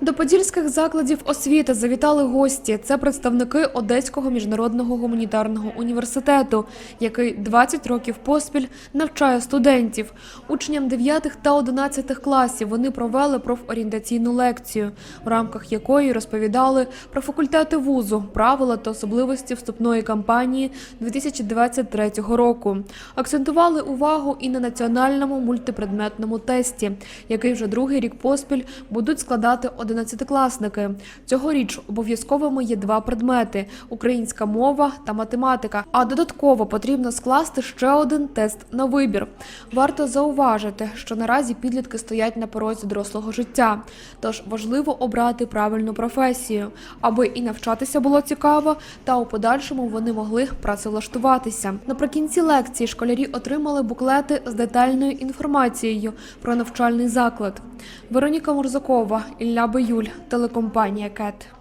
До подільських закладів освіти завітали гості. Це представники Одеського міжнародного гуманітарного університету, який 20 років поспіль навчає студентів. Учням 9 та 11 класів вони провели профорієнтаційну лекцію, в рамках якої розповідали про факультети вузу, правила та особливості вступної кампанії 2023 року. Акцентували увагу і на національному мультипредметному тесті, який вже другий рік поспіль будуть складати одинадцятикласники. Цьогоріч обов'язковими є два предмети: українська мова та математика. А додатково потрібно скласти ще один тест на вибір. Варто зауважити, що наразі підлітки стоять на порозі дорослого життя, тож важливо обрати правильну професію, аби і навчатися було цікаво, та у подальшому вони могли працевлаштуватися. Наприкінці лекції школярі отримали буклети з детальною інформацією про навчальний заклад. Вероніка Мурзакова, Ілля Биюль, телекомпанія КЕТ.